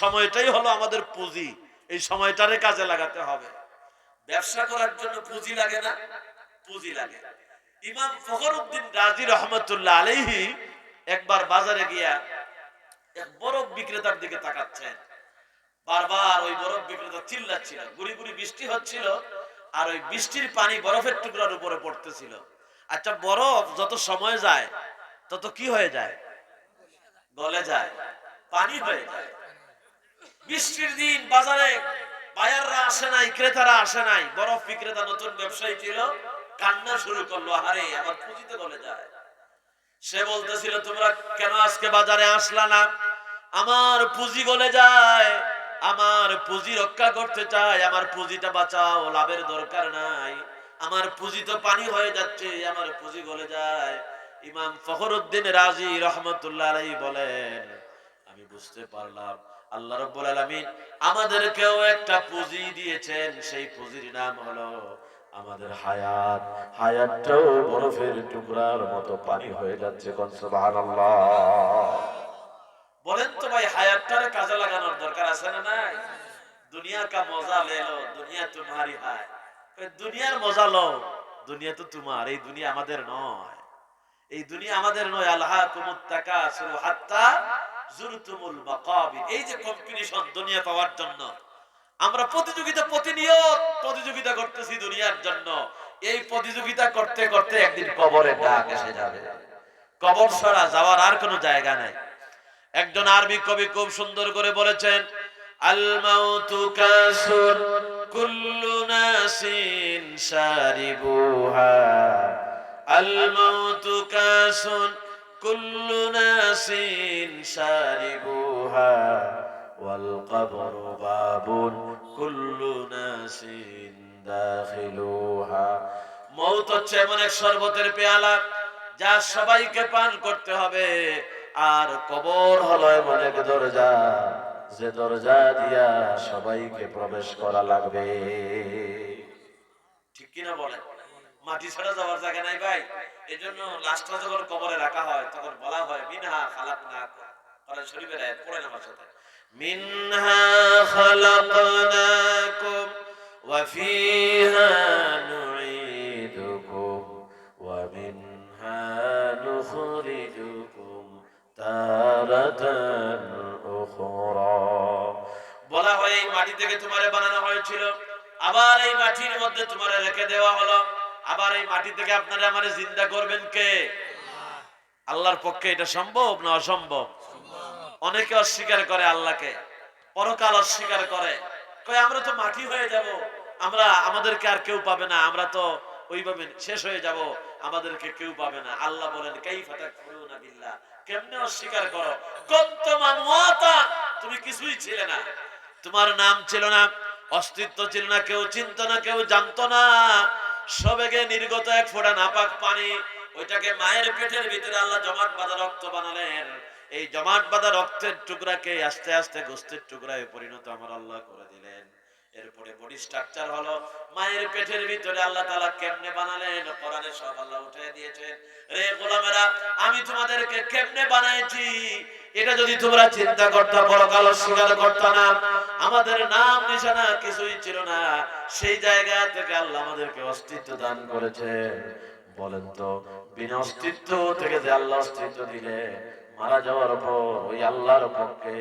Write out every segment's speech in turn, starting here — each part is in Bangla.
সময়টাই হলো আমাদের পুঁজি। এই সময়টারে কাজে লাগাতে হবে। ব্যবসা করার জন্য পুঁজি লাগে না? পুঁজি লাগে। ইমাম ফখরুদ্দিন রাজি রহমতুল্লাহ আলাইহি একবার বাজারে গিয়া এক বরফ বিক্রেতার দিকে তাকাচ্ছেন। বারবার ওই বরফ বিক্রেতা চিল্লাচ্ছিল। গুড়ি গুড়ি বৃষ্টি হচ্ছিল আর ওই বৃষ্টির পানি বরফের টুকরার উপরে পড়তেছিল। আচ্ছা বরফ যত সময় যায়, তত কি হয়ে যায়? গলে যায়। পানি হয়ে যায়। বৃষ্টির দিন বাজারে বায়াররা আসে নাই, ক্রেতারা আসে নাই। বরফ বিক্রেতা নতুন ব্যবসায়ী ছিল, কান্না শুরু করল আরে আমার পুঁজিতে গলে যায়। সে বলতেছিল, তোমরা কেন আজকে বাজারে আসলা না? আমার পুঁজি গলে যায়, আমার পুঁজি রক্ষা করতে চাই আমার পুঁজিটা বাঁচাও, লাভের দরকার নাই। আমার পুঁজি তো পানি হয়ে যাচ্ছে, আমার পুঁজি গলে যায়। ইমাম ফখরুদ্দিন রাজি রহমতুল্লাহ বলেন, আমি বুঝতে পারলাম আল্লাহ রাব্বুল আলামিন আমাদেরকেও একটা পুঁজি দিয়েছেন, সেই পুঁজির নাম হলো আমাদের হায়াত। হায়াতটাও বরফের টুকরার মতো পানি হয়ে যাচ্ছে বলেন তো ভাই কাজে লাগানোর দরকার আছে না নাই? দুনিয়া কা মজা লে লো, দুনিয়া তোমারি হায়। দুনিয়ার মজা লো, দুনিয়া তো তোমার, এই দুনিয়া আমাদের নয়। এই দুনিয়া আমাদের নয়, আল্লাহ কুমুত তাকাসুরু হাত্তা জুরতুমুল মাকাবির। এই যে কম্পিটিশন দুনিয়া পাওয়ার জন্য। আমরা প্রতিযোগিতা প্রতিনিয়ত প্রতিযোগিতা করতেছি দুনিয়ার জন্য। এই প্রতিযোগিতা করতে করতে একদিন কবরে ডাক এসে যাবে। কবর ছাড়া যাওয়ার আর কোনো জায়গা নাই। একজন আরবি কবি খুব সুন্দর করে বলেছেন, আল মাউতু কাসুর কুল্লু নাসিন শারিবুহা। আল মাউতু কাসুন নাসিন শারিবুহা ওয়াল কবরু বাবুন কুল্লু নাসিন দাখিলুহা মৌত হচ্ছে এমন এক শরবতের পেয়ালা যা সবাইকে পান করতে হবে। আর কবর হলো এমন এক দরজা, যে দরজা দিয়া সবাইকে প্রবেশ করা লাগবে। ঠিক কিনা বলে মাটি ছাড়া যাওয়ার জায়গা নাই ভাই। এই জন্য লাশটা যখন কবরে রাখা হয়, তখন বলা হয়, মিনহা খালাক না করে শরীফের আয়াত পড়েন আমার সাথে। মিনহা খালাকনাকুম ওয়া ফিহা ওয়া মিনহা নুখরিজুকুম তারাতান উখরা। বলা হয়, এই মাটি থেকে তোমারে বানানো হয়েছিল। আবার এই মাটির মধ্যে তোমারে রেখে দেওয়া হলো। আবার এই মাটি থেকে আপনারা আমারে জিন্দা করবেন কে? আল্লাহর পক্ষে এটা সম্ভব না অসম্ভব? অনেকে অস্বীকার করে আল্লাহকে, পরকাল অস্বীকার করে। কই আমরা তো মাটি হয়ে যাব, আমরা, আমাদেরকে আর কেউ পাবে না, আমরা তো ওইভাবে শেষ হয়ে যাব, আমাদেরকে কেউ পাবে না। আল্লাহ বলেন তাকফুরুনা বিল্লাহ কেমনে অস্বীকার করো? তুমি কিছুই ছিলে না। তোমার নাম ছিল না, অস্তিত্ব ছিল না, কেউ চিনত না, কেউ জানতো না। সবেগে নির্গত এক ফোটা নাপাক পানি, ওইটাকে মায়ের পেটের ভিতরে আল্লাহ জমাট বাঁধা রক্ত বানালেন। এই জমাট বাঁধা রক্তের টুকরাকে আস্তে আস্তে গোস্তের টুকরায় পরিণত আমার আল্লাহ করে দিলেন। এরপরে বডি স্ট্রাকচার হলো, মায়ের পেটের ভিতরে আল্লাহ তাআলা কেমনে বানালেন? কোরআনে সব আল্লাহ উঠে দিয়েছেন। রে গোলামেরা, আমি তোমাদেরকে কেমনে বানাইছি? এটা যদি তোমরা চিন্তা করতে পরকাল স্বীকার করতে না, আমাদের নাম নিশানা কিছুই ছিল না। সেই জায়গা থেকে আল্লাহ আমাদেরকে অস্তিত্ব দান করেছে বলেন তো, বিনা অস্তিত্ব থেকে যে আল্লাহ অস্তিত্ব দিলে মারা যাওয়ার পর ওই আল্লাহর পক্ষে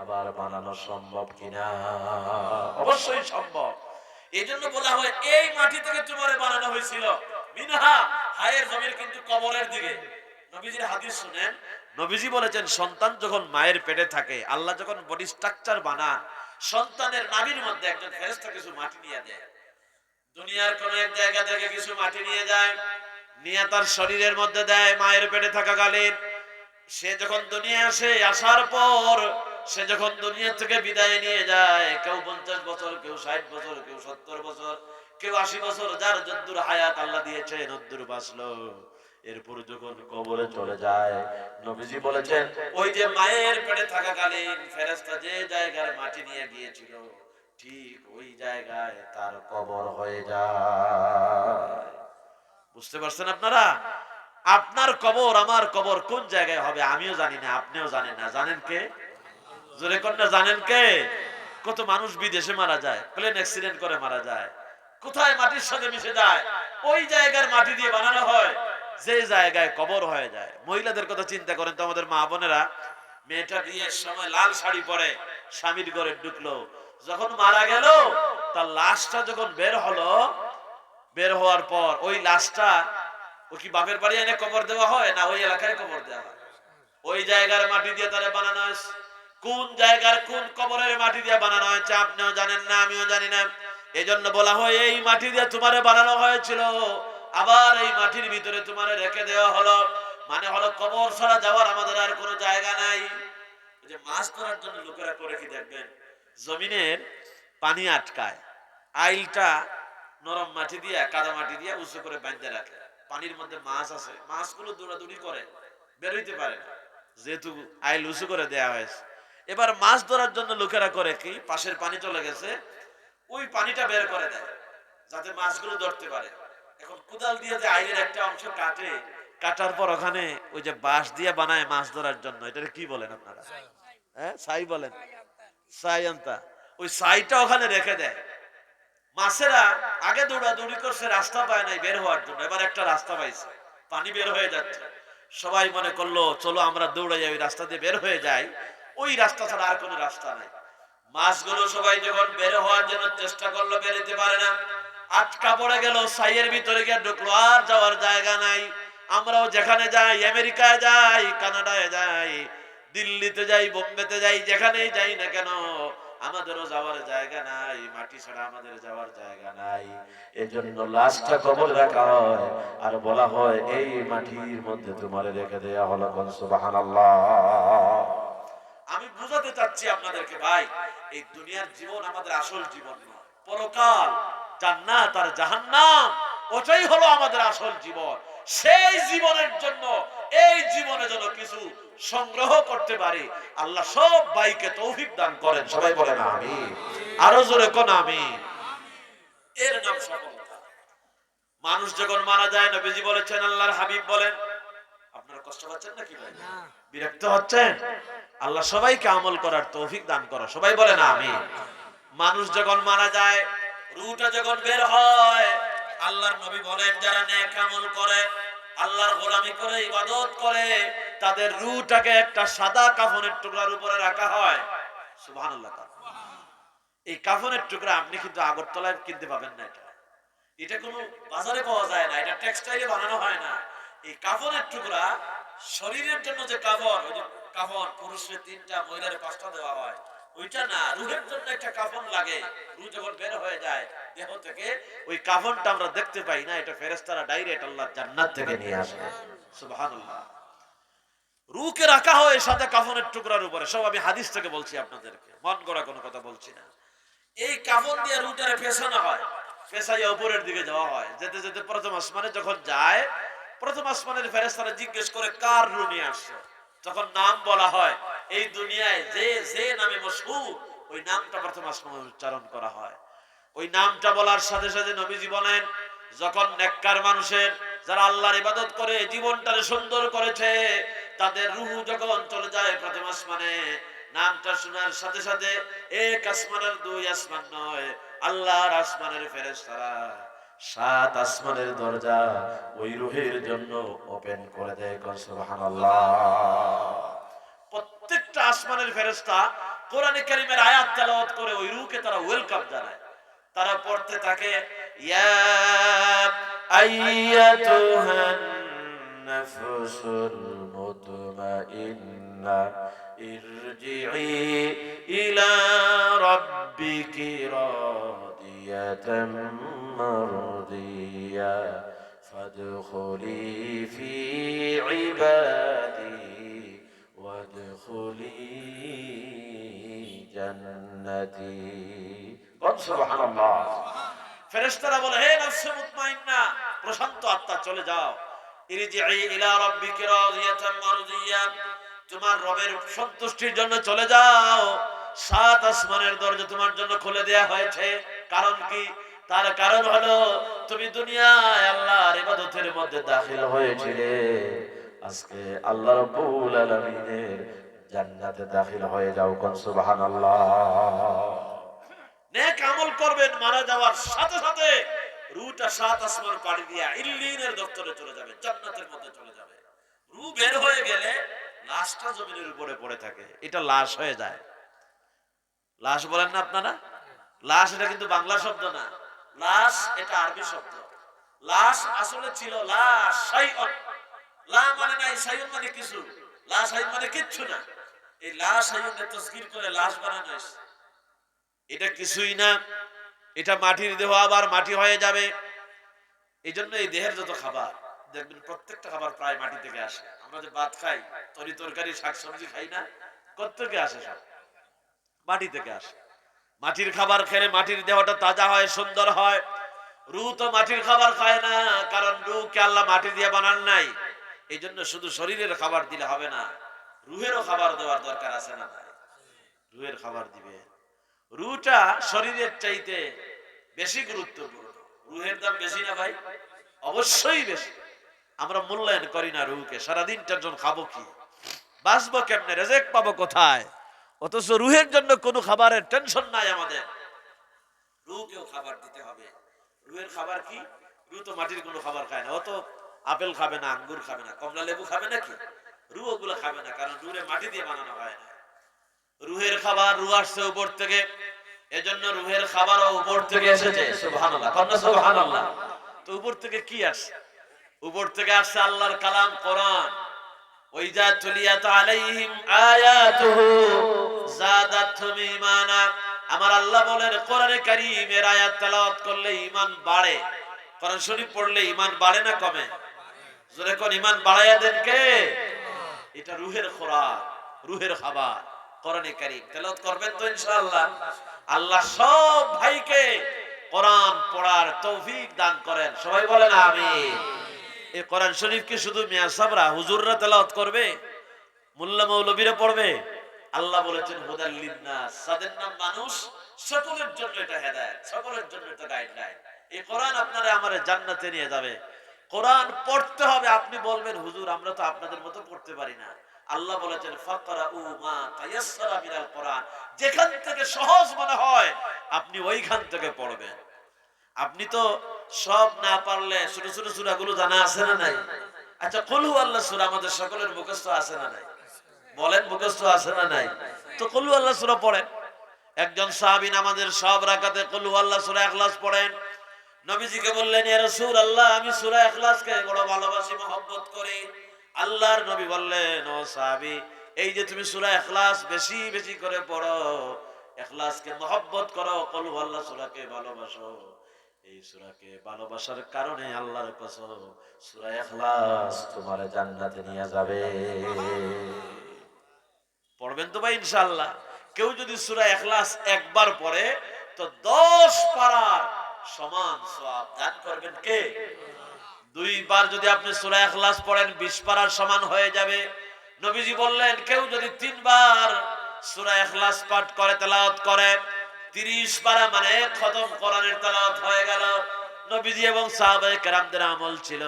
আবার বানানো সম্ভব কিনা? অবশ্যই সম্ভব। এই জন্য বলা হয়, এই মাটি থেকে তোমারে বানানো হয়েছিল। কিন্তু কবরের দিকে। নবীজির শুনেন, নবীজি বলেছেন, সন্তান যখন মায়ের পেটে থাকে, আল্লাহ যখন বডি স্ট্রাকচার সন্তানের মধ্যে একজন কিছু মাটি নিয়ে দেয় দুনিয়ার জায়গা কিছু মাটি নিয়ে যায়, নিয়ে তার শরীরের মধ্যে দেয় মায়ের পেটে থাকা থাকাকালীন সে যখন দুনিয়া আসে, আসার পর সে যখন দুনিয়া থেকে বিদায় নিয়ে যায়, কেউ পঞ্চাশ বছর, কেউ ষাট বছর, কেউ সত্তর বছর, কেউ আশি বছর, যার যদ্দুর হায়াত আল্লাহ দিয়েছে নদ্দুর বাঁচলো। এরপর যখন কবরে চলে যায়, নবীজি বলেছেন, ওই যে মায়ের পেটে থাকাকালীন ফেরেশতা যে জায়গার মাটি নিয়ে গিয়েছিল, ঠিক ওই জায়গায় তার কবর হয়ে যায়। বুঝতে পারছেন আপনারা? আপনার কবর আমার কবর কোন জায়গায় হবে, আমিও জানি না, আপনিও জানেন না। জানেন কে? জোরে কন্যা, জানেন কে? কত মানুষ বিদেশে মারা যায়, প্লেন অ্যাক্সিডেন্ট করে মারা যায়। কোথায় মাটির সাথে মিশে যায়? ওই জায়গার মাটি দিয়ে বানানো হয়, যে জায়গায় কবর হয়ে যায়। মহিলাদের কথা চিন্তা করেন তো আমাদের মা বোনেরা। মেয়েটা বিয়ের সময় লাল শাড়ি পরে স্বামীর ঘরে ঢুকলো। যখন মারা গেল, তার লাশটা যখন বের হলো, বের হওয়ার পর ওই লাশটা, ও কি বাপের বাড়ি এনে কবর দেওয়া হয়, না ওই এলাকায় কবর দেওয়া হয়? ওই জায়গার মাটি দিয়ে তারা বানানো হয়েছে। কোন জায়গার কোন কবরের মাটি দিয়ে বানানো হয়েছে আপনিও জানেন না, আমিও জানি না। এজন্য বলা হয়, এই মাটি দিয়ে তোমারে বানানো হয়েছিল। আবার এই মাটির ভিতরে তোমারে রেখে দেওয়া হলো। মানে হলো কবর ছাড়া যাওয়ার আমাদের আর কোনো জায়গা নাই। যে মাছ ধরার জন্য লোকেরা করে কি দেখবেন? জমিনের পানি আটকায়, আইলটা নরম মাটি দিয়ে, কাদা মাটি দিয়ে উঁচু করে বাঁধতে রাখে। পানির মধ্যে মাছ আছে, মাছগুলো দৌড়াদৌড়ি করে বেরোইতে পারে যেহেতু আইল উঁচু করে দেয়া হয়েছে। এবার মাছ ধরার জন্য লোকেরা করে কি? পাশের পানি চলে গেছে, ওই পানিটা বের করে দেয়, যাতে মাছগুলো ধরতে পারে। এখন কুদাল দিয়ে যে আইলের একটা অংশ কাটে, কাটার পর ওখানে ওই যে বাঁশ দিয়ে বানায় মাছ ধরার জন্য। এটা কি বলেন আপনারা? হ্যাঁ সাই বলেন। সাই আনতা ওই সাইটা ওখানে রেখে দেয়। মাছেরা আগে দৌড়াদৌড়ি করছে, রাস্তা পায় নাই বের হওয়ার জন্য। এবার একটা রাস্তা পাইছে, পানি বের হয়ে যাচ্ছে। সবাই মনে করল, চলো আমরা দৌড়ে যাই রাস্তা দিয়ে বের হয়ে যাই। ওই রাস্তা ছাড়া আর কোনো রাস্তা নাই। মাছগুলো সবাই যখন বের হওয়ার জন্য চেষ্টা করল, বেরোতে পারে না। আটকা পড়ে গেল, সাইয়ের ভিতরে গিয়ে ঢুকলো, আর যাওয়ার জায়গা নাই। আমরাও যেখানে যাই, আমেরিকায় যাই, কানাডায় যাই, দিল্লিতে যাই, বোম্বেতে যাই, যেখানেই যাই না কেন, আমাদেরও যাওয়ার জায়গা নাই, মাটি ছাড়া আমাদের যাওয়ার জায়গা নাই। এজন্য লাশটা কবর রাখা হয়, আর বলা হয়, এই মাটির মধ্যে তোমার রেখে দেয়া হলো কোন সুবহানাল্লাহ। আমি বুঝাতে চাচ্ছি আপনাদেরকে ভাই, এই দুনিয়ার জীবন আমাদের আসল জীবন নয় পরকাল, জান্নাত আর জাহান্নাম, ওটাই হলো আমাদের আসল জীবন। সেই জীবনের জন্য, এই জীবনে যেন কিছু সংগ্রহ করতে পারি। আল্লাহ সব ভাইকে তৌফিক দান করেন। সবাই বলেন আমি আরও জোরে কোন আমি এর নাম সফলতা। মানুষ যখন মারা যায়, নবীজি বলেছেন, আল্লাহর হাবিব বলেন কষ্ট পাচ্ছেন নাকি ভাই? বিরক্ত হচ্ছেন? আল্লাহ সবাইকে আমল করার তৌফিক দান করো। সবাই বলে না আমি মানুষ যখন মারা যায় রুটা যখন বের হয় আল্লাহর নবী বলেন যারা নেক আমল করে আল্লাহর গোলামি করে ইবাদত করে তাদের রুটাকে একটা সাদা কাফনের টুকরার উপরে রাখা হয়। সুবহানাল্লাহ এই কাফনের টুকরা আপনি কিন্তু আগরতলায় কিনতে পাবেন না এটা। এটা কোনো বাজারে পাওয়া যায় না এটা টেক্সটাইলে বানানো হয় না। এই কাফনের টুকরা শরীরের জন্য যে কাফন কাফন, পুরুষের তিনটা মহিলার পাঁচটা দেওয়া হয়, ওইটা না, রুহের জন্য একটা কাফন লাগে। রুহ যখন বের হয়ে যায়, দেহ থেকে ওই কাফনটা আমরা দেখতে পাই না, এটা ফেরেশতারা ডাইরেক্ট আল্লাহ জান্নাত থেকে নিয়ে আসে। সুবহানাল্লাহ। রুকে রাখা হয় সাদা কাফনের টুকরার উপরে, সব আমি হাদিস থেকে বলছি আপনাদেরকে, মন গড়া কোনো কথা বলছি না। এই কাফন দিয়ে রুটারে ফেসানো হয়, ফেসাইয়া উপরের দিকে যাওয়া হয়, যেতে যেতে প্রথম আসমানে যখন যায় প্রথম আসমানের ফেরেস্তারা জিজ্ঞেস করে, কার রু নিয়ে আসছে? তখন নাম বলা হয়, এই দুনিয়ায় যে যে নামে মশহুর, ওই নামটা প্রথম আসমানে উচ্চারণ করা হয়। ওই নামটা বলার সাথে সাথে নবীজি বলেন, যখন নেককার মানুষের যারা আল্লাহর ইবাদত করে জীবনটারে সুন্দর করেছে, তাদের রুহু যখন চলে যায় প্রথম আসমানে, নামটা শোনার সাথে সাথে এক আসমানের দুই আসমান নয়, আল্লাহর আসমানের ফেরেশতারা সাত আসমানের দরজা ওই রুহের জন্য ওপেন করে দেয় সুবহানাল্লাহ। প্রত্যেকটা আসমানের ফেরেশতা কোরআনে কারীমের আয়াত তেলাওয়াত করে ওই রূহকে তারা ওয়েলকাম জানায়। তারা পড়তে থাকে, ইয়া আইয়াতুহান নাফসুল মুতমাইন্না ইলা রাব্বিকি রাদিয়াতাম মারদিয়া فادخلي في عبادي وادخلي جنتي قل سبحان الله ফেরেশতারা বলে হে নফসে মুতমাইন্না প্রশান্ত আত্মা চলে যাও ইরজিই ইলা রাব্বিকি রাদিয়াতাম মারদিয়া তোমার রবের সন্তুষ্টির জন্য চলে যাও সাত আসমানের দরজা তোমার জন্য খুলে দেয়া হয়েছে। কারণ কি? তার কারণ হলো, তুমি দুনিয়ায় আল্লাহর ইবাদতের মধ্যে দাখিল হয়েছিলে। আজকে আল্লাহ রাব্বুল আলামিনের জান্নাতে দাখিল হয়ে যাও কোন, সুবহানাল্লাহ। নেক আমল করবেন, মারা যাওয়ার সাথে সাথে রুটা সাত আসমান পাড়ি দিয়া ইল্লিনের দপ্তরে চলে যাবে, জান্নাতের মধ্যে চলে যাবে। রু বের হয়ে গেলে লাশটা জমিনের উপরে পড়ে থাকে, এটা লাশ হয়ে যায়। লাশ বলেন না আপনারা? লাশ এটা কিন্তু বাংলা শব্দ না। লাশ এটা আরবি শব্দ। লাশ আসলে ছিল লাশ সাইয়ন লা মানে নাই সাইয়ন মানে কিছু। লাশ সাইয়ন মানে কিচ্ছু না। এই লাশ সাইয়নের তসগির করে লাশ বানানো এটা কিছুই না। এটা মাটির দেহ, আবার মাটি হয়ে যাবে। এই জন্য এই দেহের যত খাবার, দেখবেন প্রত্যেকটা খাবার প্রায় মাটি থেকে আসে। আমরা যে ভাত খাই, তরি তরকারি, শাকসবজি খাই না কোথেকে আসে সব। মাটি থেকে আসে। মাটির খাবার খেলে মাটির দেহটা তাজা হয়, সুন্দর হয়। রু তো মাটির খাবার খায় না, কারণ রু কে আল্লাহ মাটি দিয়ে বানান নাই। এই জন্য শুধু শরীরের খাবার দিলে হবে না, রুহেরও খাবার দেওয়ার দরকার আছে না নাই রুহের খাবার দিবে। রুটা শরীরের চাইতে বেশি গুরুত্বপূর্ণ। রুহের দাম বেশি না ভাই? অবশ্যই বেশি। আমরা মূল্যায়ন করি না রুহকে সারাদিনটার জন্য খাব কি? বাঁচবো কেমনে? রেজেক পাবো কোথায়? অথচ রুহের জন্য কোনো খাবারের টেনশন নাই আমাদের। রুহকেও খাবার দিতে হবে। রুহের খাবার কি? রু তো মাটির কোনো খাবার খায় না। ও তো আপেল খাবে না, আঙ্গুর খাবে না, কমলা লেবু খাবে নাকি রু ওগুলো খাবে না, কারণ রুহে মাটি দিয়ে বানানো হয় না। রুহের খাবার রু আসছে উপর থেকে, এজন্য রুহের খাবারও উপর থেকে এসেছে। সুবহানাল্লাহ সুবহানাল্লাহ। তো উপর থেকে কি আসছে? উপর থেকে আসছে আল্লাহর কালাম কোরআন। ওই যা তুলিয়াত আলাইহিম আয়াতুহু ঈমানা। আমার আল্লাহ বলেন, কোরআনে কারীমের আয়াত তেলাওয়াত করলে ঈমান বাড়ে। কোরআন শরীফ পড়লে ঈমান বাড়ে না কমে? জোরে কোন ঈমান বাড়ায়া দেন কে? এটা রুহের খোরাক, রুহের খাবার, কোরআনে কারীম। তেলাওয়াত করবেন তো ইনশাআল্লাহ। আল্লাহ সব ভাইকে কোরআন পড়ার তৌফিক দান করেন। সবাই বলেন আমিন। এই কোরআন শরীফ কি শুধু মিয়া সাবরা? হুজুররা তেলাওয়াত করবে? মোল্লা মৌলবীরা পড়বে? আল্লাহ বলেছেন, হুদাল লিন্নাস। সাদের নাম মানুষ, সকলের জন্য এটা হেদায়েত, সকলের জন্য এটা গাইডলাইন এই কোরআন আপনারা আমার জান্নাতে নিয়ে যাবে। কোরআন পড়তে হবে, আপনি বলবেন, হুজুর, আমরা তো আপনাদের মতো পড়তে পারি না। আল্লাহ বলেছেন ফাকরা উ মা তায়াসসারা মিনাল কোরআন। যেখান থেকে সহজ মনে হয়, আপনি ওইখান থেকে পড়বেন। আপনি তো সব না পারলে ছোট ছোট সূরাগুলো জানা আছে না নাই? আচ্ছা কুলহু আল্লাহ সূরা আমাদের সকলের মুখস্থ আছে না নাই? বলেন মুখস্থ আছে না নাই? তো কুলহু আল্লাহ সূরা পড়েন। একজন সাহাবী আমাদের সব রাকাতে কুলহু আল্লাহ সূরা ইখলাস পড়েন। নবীজিকে বললেন আমি বড় ভালোবাসি করি। আল্লাহর নবী বললেন, ও এই যে তুমি সূরা ইখলাস বেশি বেশি করে পড়ো, ইখলাসকে মহব্বত করো কুলহু আল্লাহ সূরাকে ভালোবাসো। এই সূরাকে ভালোবাসার কারণে আল্লাহর কসম সূরা ইখলাস তোমার জান্নাতে নিয়ে যাবে। পড়বেন তো ভাই ইনশাআল্লাহ। কেউ যদি সূরা ইখলাস একবার পড়ে, তো 10 পারার সমান সওয়াব দান করবেন কে? দুইবার যদি আপনি সূরা ইখলাস পড়েন 20 পারার সমান হয়ে যাবে। নবীজি বললেন, কেউ যদি তিনবার সূরা ইখলাস পাঠ করে, তেলাওয়াত করে 30 পারা মানে খতম কোরআনের তেলাওয়াত হয়ে গেল। নবীজি এবং সাহাবায়ে কেরামদের আমল ছিল,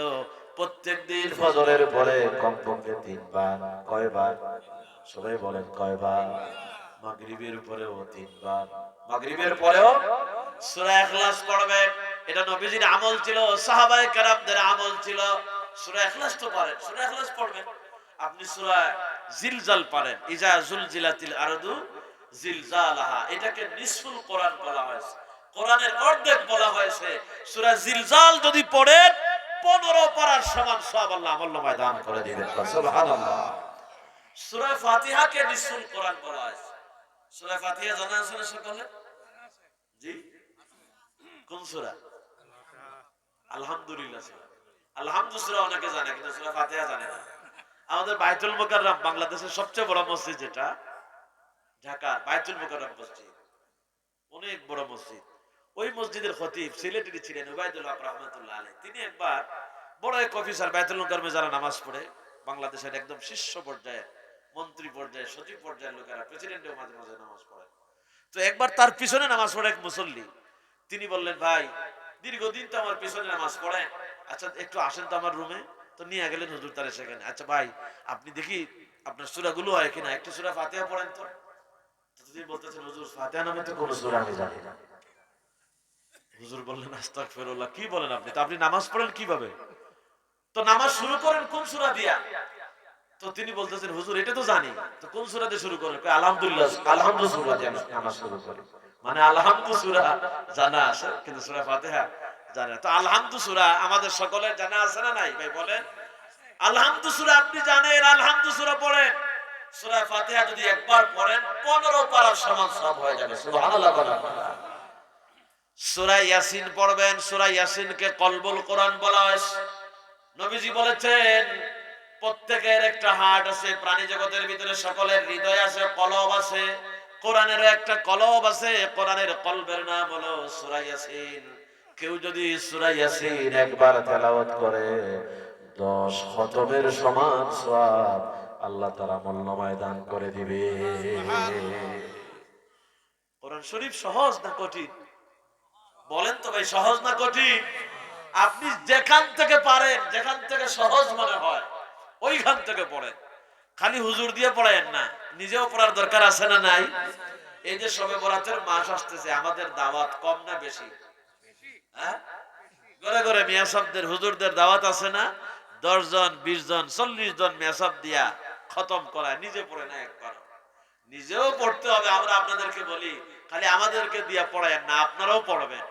প্রত্যেকদিন ফজরের পরে কমপক্ষে তিনবার, কয়বার? সবাই বলেন কয়বার? মাগরিবের পরেও তিনবার। মাগরিবের পরেও সূরা ইখলাস পড়বেন এটা নবীজির আমল ছিল, সাহাবায়ে কেরামদের আমল ছিল। সূরা ইখলাস তো পারেন, সূরা ইখলাস পড়বেন। আপনি সূরা জিলজাল পারেন, ইজা জুলজিলাতিল আরদু জিলজালাহা, এটাকে কোরআন বলা হয়েছে। কোরআনের অর্ধেক বলা হয়েছে জিলজাল যদি পড়েন 15 পারার সমান সওয়াব আল্লাহ দান করে দিবেন। সুবহানাল্লাহ। ফাতিহাকে কোরআন বলা হয়েছে। ফাতিহা জানা আছে না সকলে? জি? কোন আলহামদুলিল্লাহ সূরা। অনেকে জানে, কিন্তু ফাতিহা জানে না। আমাদের বাইতুল মুকাররম বাংলাদেশের সবচেয়ে বড় মসজিদ যেটা ঢাকার বাইতুল মুকাররম মসজিদ। অনেক বড় মসজিদ। ওই মসজিদের খতিব সিলেটেরই ছিলেন উবাইদুল হক রহমাতুল্লাহ আলাইহি। তিনি একবার বড় এক অফিসার বাইতুল মুকাররমে যারা নামাজ পড়ে, বাংলাদেশের একদম শীর্ষ পর্যায়ে মন্ত্রী পর্যায়ে সচিব পর্যায়ের লোকেরা প্রেসিডেন্টেও মাঝে মাঝে নামাজ পড়ে। তো একবার তার পিছনে নামাজ পড়ে এক মুসল্লি। তিনি বললেন, ভাই, দীর্ঘদিন তো আমার পিছনে নামাজ পড়ে। আচ্ছা একটু আসেন তো আমার রুমে। তো নিয়ে গেলেন হুজুর তারা সেখানে। আচ্ছা ভাই, আপনি দেখি আপনার সূরাগুলো হয় কিনা? একটু সুরা ফাতিহা পড়েন তো। হুজুর, ফাতিহা নামে তো কি বলেন আপনি? আপনি নামাজ পড়েন কীভাবে? তো নামাজ শুরু করেন কোন সূরা দিয়া? তো তিনি বলতেছেন, হুজুর, এটা তো জানি, তো কোন সূরা দিয়ে শুরু করেন? আলহামদুলিল্লাহ আলহামদুলিল্লাহ নামাজ শুরু করি। মানে আলহামদু সূরা জানা আছে, কিন্তু সূরা ফাতিহা জানে তো আলহামদু সূরা আমাদের সকলের জানা আছে না নাই? ভাই, বলেন। আলহামদু সূরা আপনি জানেন আলহামদু সূরা পড়েন। সূরা ফাতিহা যদি একবার পড়েন 15 পারার সমান সব হয়ে যাবে। ইয়াসিন পড়বেন ইয়াসিনকে কলবুল কোরআন বলা হয়। নবীজি বলেছেন, প্রত্যেকের একটা হার্ট আছে, প্রাণী জগতের ভিতরে সকলের হৃদয় আছে, কলব আছে। কোরআনের একটা কলব আছে, কোরআনের কলবের নাম হলো সূরা ইয়াসিন। কেউ যদি সূরা ইয়াসিন একবার তেলাওয়াত করে, দশ খতমের সমান সওয়াব আল্লাহ তাআলা মূল্যময় দান করে দিবে। কোরআন শরীফ সহজ না কঠিন? বলেন তো ভাই, সহজ না কঠিন? আপনি যেখান থেকে পারেন, যেখান থেকে সহজ মনে হয়, ওইখান থেকে পড়েন। খালি হুজুর দিয়ে পড়েন না, নিজেও পড়ার দরকার আছে না নাই? এই যে সবে বরাতের মাস আসতেছে, আমাদের দাওয়াত কম না বেশি? হ্যাঁ? ঘরে ঘরে মিয়া হুজুরদের দাওয়াত আছে না? দশ জন, বিশ জন, চল্লিশ জন মিয়া দিয়া খতম করায় নিজে পড়ে না একবার নিজেও পড়তে হবে, আমরা আপনাদেরকে বলি, খালি আমাদেরকে দিয়া পড়ায়েন না, আপনারাও পড়বেন।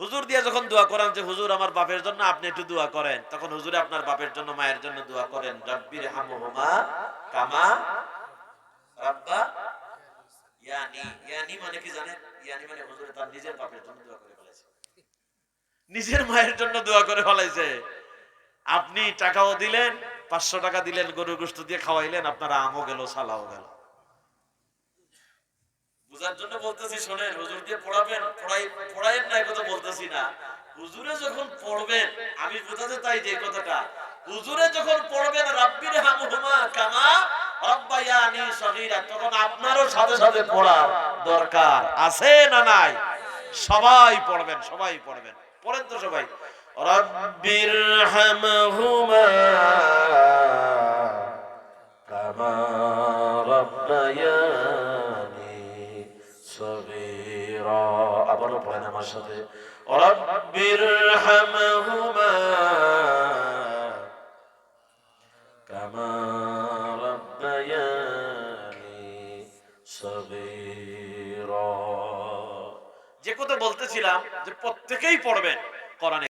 হুজুর দিয়ে যখন দোয়া করেন যে, হুজুর, আমার বাপের জন্য আপনি একটু দোয়া করেন। তখন হুজুরে আপনার বাপের জন্য, মায়ের জন্য দোয়া করেন রব্বির হামহুমা কামা রাব্বা ইয়ানি। ইয়ানি মানে কি জানেন? ইয়ানি মানে হুজুরে তার নিজের বাপের জন্য দোয়া করে ফেলেছে নিজের মায়ের জন্য দোয়া করে ফেলাইছে। আপনি টাকাও দিলেন, পাঁচশো টাকা দিলেন, গরুর গোস্ত দিয়ে খাওয়াইলেন, আপনার আমও গেল, সালাও গেল। জন্য বলতেছি, শোনেন, হুজুর দিয়ে পড়াবেন না কথা বলতেছি না। হুজুরে যখন পড়বেন, আমি বোঝাতে তাই যে কথাটা, হুজুরে যখন পড়বেন, রাব্বির কামা রাব্বায়ানি সগীরা, তখন আপনারও সাথে সাথে পড়ার দরকার আছে না নাই? সবাই পড়বেন সবাই পড়বেন, পড়েন তো সবাই। রাব্বির হামহুমা কামা রাব্বায়ানি সগীরা। আবারও পড়েন আমার সাথে। রাব্বির হামহুমা কামা রাব্বায়ানি সগীরা। যে কথা বলতেছিলাম যে প্রত্যেকেই পড়বেন কোরআনে